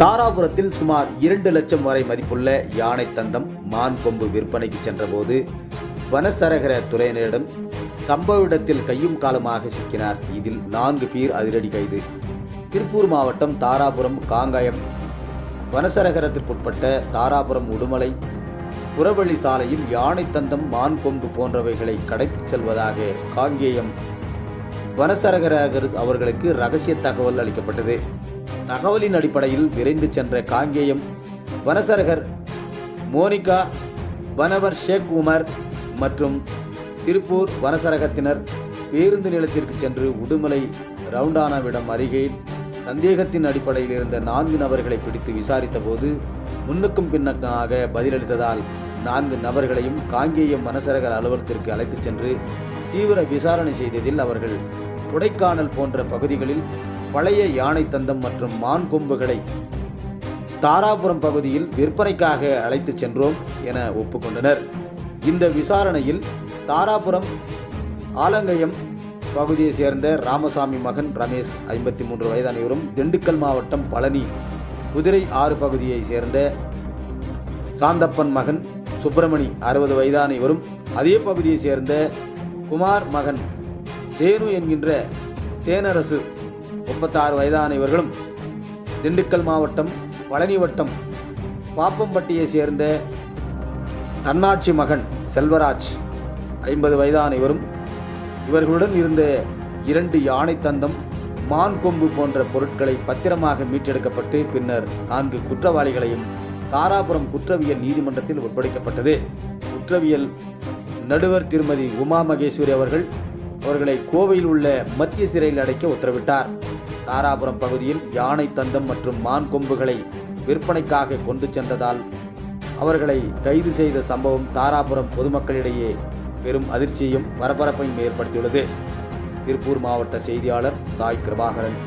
தாராபுரத்தில் சுமார் இரண்டு லட்சம் வரை மதிப்புள்ள யானை தந்தம் மான் கொம்பு விற்பனைக்கு சென்றபோது வனசரகர துறையினரிடம் சம்பவ இடத்தில் கையும் காலமாக சிக்கினார். இதில் நான்கு பேர் அதிரடி கைது. திருப்பூர் மாவட்டம் தாராபுரம் காங்காயம். வனசரகரத்திற்குட்பட்ட தாராபுரம் உடுமலை புறவழி சாலையில் யானை தந்தம் மான் கொம்பு போன்றவைகளை கடத்திச் செல்வதாக காங்கேயம் வனசரகரகர் அவர்களுக்கு ரகசிய தகவல் அளிக்கப்பட்டது. தகவலின் அடிப்படையில் விரைந்து சென்ற காங்கேயம் வனசரகர் மோனிகா வனவர் ஷேக் உமர் மற்றும் திருப்பூர் வனசரகத்தினர் பேருந்து நிலத்திற்கு சென்று உடுமலை ரவுண்டானாவிடம் அருகே சந்தேகத்தின் அடிப்படையில் இருந்த நான்கு நபர்களை பிடித்து விசாரித்த போது முன்னுக்கும் பின்னக்காக பதிலளித்ததால் நான்கு நபர்களையும் காங்கேயம் மனசரகர் அலுவலகத்திற்கு அழைத்துச் சென்று தீவிர விசாரணை செய்ததில் அவர்கள் கொடைக்கானல் போன்ற பகுதிகளில் பழைய யானை தந்தம் மற்றும் மான் கொம்புகளை தாராபுரம் பகுதியில் விற்பனைக்காக அழைத்துச் சென்றோம் என ஒப்புக்கொண்டனர். இந்த விசாரணையில் தாராபுரம் ஆலங்கயம் பகுதியை சேர்ந்த ராமசாமி மகன் ரமேஷ் ஐம்பத்தி மூன்று வயதானவரும் திண்டுக்கல் மாவட்டம் பழனி குதிரை ஆறு பகுதியை சேர்ந்த சாந்தப்பன் மகன் சுப்பிரமணி அறுபது வயதான இவரும் அதே பகுதியை சேர்ந்த குமார் மகன் தேனு என்கின்ற தேனரசு முப்பத்தாறு வயதான இவர்களும் திண்டுக்கல் மாவட்டம் பழனி வட்டம் பாப்பம்பட்டியை சேர்ந்த தன்னாட்சி மகன் செல்வராஜ் ஐம்பது வயதான இவரும் இவர்களுடன் இருந்த இரண்டு யானை தந்தம் மான் கொம்பு போன்ற பொருட்களை பத்திரமாக மீட்டெடுக்கப்பட்டு பின்னர் நான்கு குற்றவாளிகளையும் தாராபுரம் குற்றவியல் நீதிமன்றத்தில் ஒப்படைக்கப்பட்டது. குற்றவியல் நடுவர் திருமதி உமா மகேஸ்வரி அவர்கள் அவர்களை கோவையில் உள்ள மத்திய சிறையில் அடைக்க உத்தரவிட்டார். தாராபுரம் பகுதியில் யானை தந்தம் மற்றும் மான் கொம்புகளை விற்பனைக்காக கொண்டு சென்றதால் அவர்களை கைது செய்த சம்பவம் தாராபுரம் பொதுமக்களிடையே பெரும் அதிர்ச்சியையும் பரபரப்பையும் ஏற்படுத்தியுள்ளது. திருப்பூர் மாவட்ட செய்தியாளர் சாய் கிருபாகரன்.